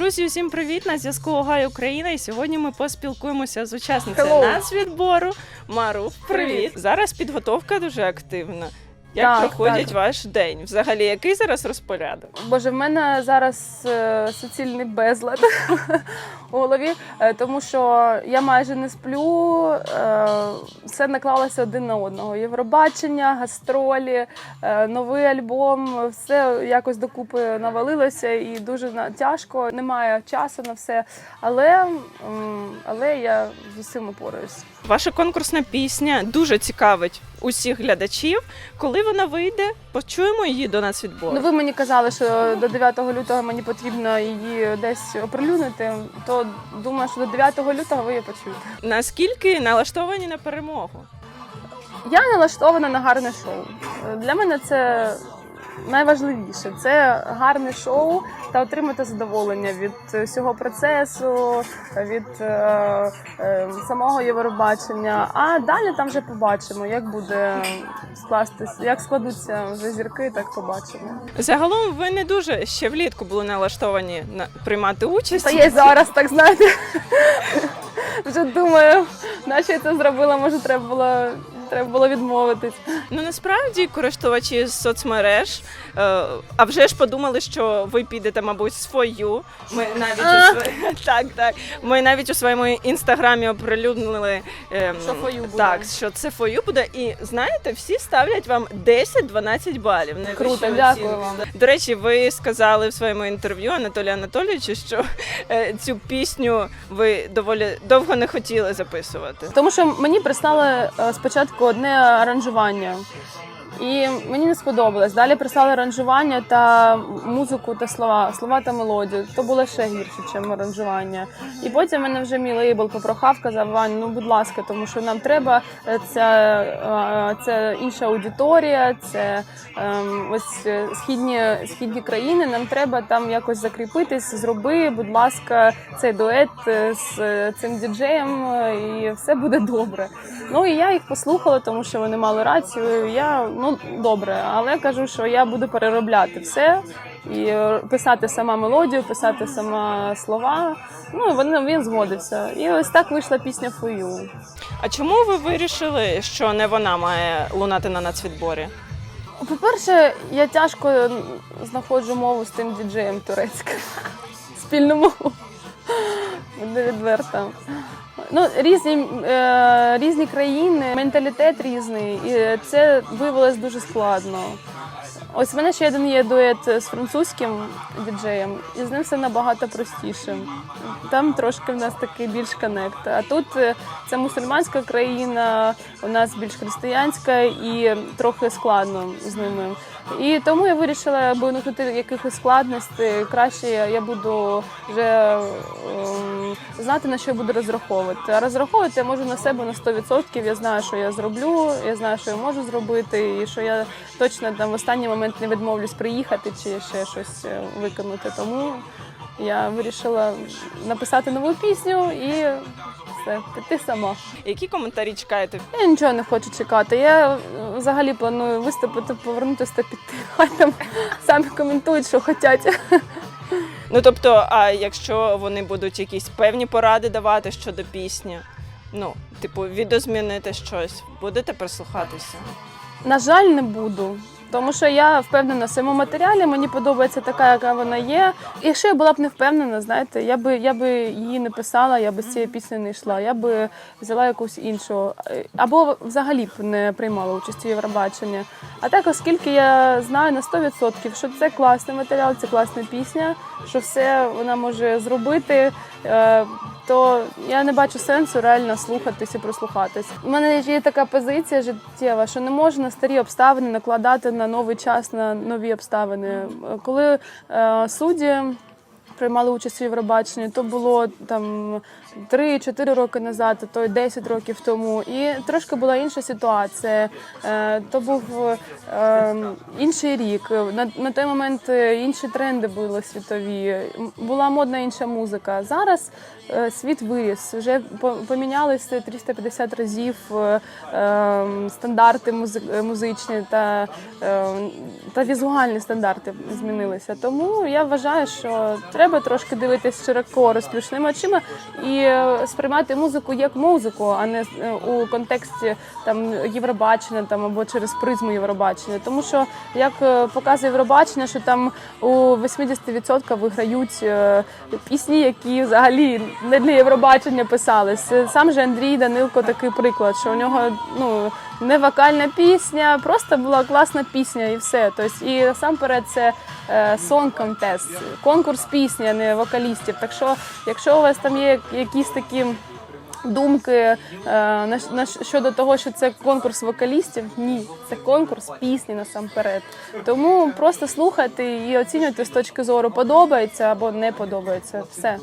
Друзі, усім привіт! На зв'язку Огай Україна. І сьогодні ми поспілкуємося з учасницею Hello. нацвідбору. Мару, привіт. Привіт. Зараз підготовка дуже активна. Як Так, проходить так. ваш день? Взагалі, який зараз розпорядок? Боже, в мене зараз е, суцільний безлад у голові, е, тому що я майже не сплю. е, все наклалося один на одного. Євробачення, гастролі, е, новий альбом, все якось докупи навалилося і дуже на- тяжко. Немає часу на все. Але, м, але я з усім упораюсь. Ваша конкурсна пісня дуже цікавить усіх глядачів. Коли вона вийде, почуємо її до нацвідбору. Ну, ви мені казали, що до 9 лютого мені потрібно її десь оприлюднити, то думаю, що до 9 лютого ви її почуєте. Наскільки налаштовані на перемогу? Я налаштована на гарне шоу. Для мене це найважливіше. Це гарне шоу та отримати задоволення від всього процесу, від е, е, самого Євробачення. А далі там вже побачимо, як буде скластись, як складуться вже зірки, так побачимо. Загалом ви не дуже ще влітку були налаштовані на приймати участь. Та я й зараз так знаєте. Вже думаю, наче я це зробила, може, треба було, треба було відмовитись. Ну насправді користувачі соцмереж, е, а вже ж подумали, що ви підете, мабуть, свою. Ми навіть у так, так. Ми навіть у своєму інстаграмі оприлюднили ем, Що «фою» буде. Так, що це фою буде. І знаєте, всі ставлять вам 10-12 балів. Найвищу Круто, дякую вам. До речі, ви сказали в своєму інтерв'ю Анатолію Анатолійовичу, що е, цю пісню ви доволі довго не хотіли записувати. Тому що мені прислали е, спочатку одне аранжування. І мені не сподобалось. Далі прислали аранжування та музику та слова, слова та мелодію. То було ще гірше, ніж аранжування. І потім мене вже мій лейбл попрохав, казав Вань, ну будь ласка, тому що нам треба е, ця, це інша аудиторія, це ем, ось е, східні, східні країни. Нам треба там якось закріпитись. Зроби, будь ласка, цей дует е, з цим діджеєм, і все буде добре. Ну і я їх послухала, тому що вони мали рацію. Я ну добре, але кажу, що я буду переробляти все і е, писати сама мелодію, писати сама слова. Ну і він, він згодився. І ось так вийшла пісня Фою. А чому ви вирішили, що не вона має лунати на нацвідборі? По-перше, я тяжко знаходжу мову з тим діджеєм турецьким. Спільну мову. Буде відверто. Ну, різні, е, різні країни, менталітет різний, і це виявилось дуже складно. Ось в мене ще один є дует з французьким діджеєм, і з ним все набагато простіше. Там трошки в нас такий більш коннект. А тут е, це мусульманська країна, у нас більш християнська і трохи складно з ними. І тому я вирішила, аби уникнути якихось складностей, краще я- буду вже ем, знати, на що я буду розраховувати. А розраховувати я можу на себе на 100%. Я знаю, що я зроблю, я знаю, що я можу зробити, і що я точно там в останній момент не відмовлюсь приїхати чи ще щось е, виконати. Тому я вирішила написати нову пісню і все, піти сама. Які коментарі чекаєте? Я нічого не хочу чекати. Я е, взагалі планую виступити, повернутися та піти. Хай там самі коментують, що хочуть. Ну тобто, а якщо вони будуть якісь певні поради давати щодо пісні, ну, типу, відозмінити щось, будете прислухатися? На жаль, не буду. Тому що я впевнена в своєму матеріалі, мені подобається така, яка вона є. І Якщо я була б не впевнена, знаєте, я би я би її не писала, я би з цієї пісні не йшла, я би взяла якусь іншу. Або взагалі б не приймала участь у Євробаченні. А так, оскільки я знаю на 100%, що це класний матеріал, це класна пісня, що все вона може зробити. То я не бачу сенсу реально слухатись і прослухатись. У мене є така позиція життєва, що не можна старі обставини накладати на новий час, на нові обставини. Коли е, судді приймали участь у Євробаченні, то було там 3-4 роки назад, а то й 10 років тому. І трошки була інша ситуація. Е, То був е, інший рік. На, на той момент е, інші тренди були світові. Була модна інша музика. Зараз е, світ виріс. Вже помінялися 350 разів е, е, стандарти музичні та, е, та візуальні стандарти змінилися. Тому я вважаю, що треба. Себе, трошки дивитись широко розплющеними очима і е, сприймати музику як музику, а не е, у контексті там Євробачення там або через призму Євробачення. Тому що як е, показує Євробачення, що там у 80% виграють пісні, які взагалі не для Євробачення писались. Сам же Андрій Данилко такий приклад, що у нього ну не вокальна пісня, просто була класна пісня і все. Тобто, і насамперед це е, song contest, конкурс пісні, а не вокалістів. Так що, якщо у вас там є якісь такі думки е, на, щодо того, що це конкурс вокалістів, ні, це конкурс пісні насамперед. Тому просто слухайте і оцінюйте з точки зору подобається або не подобається. Все.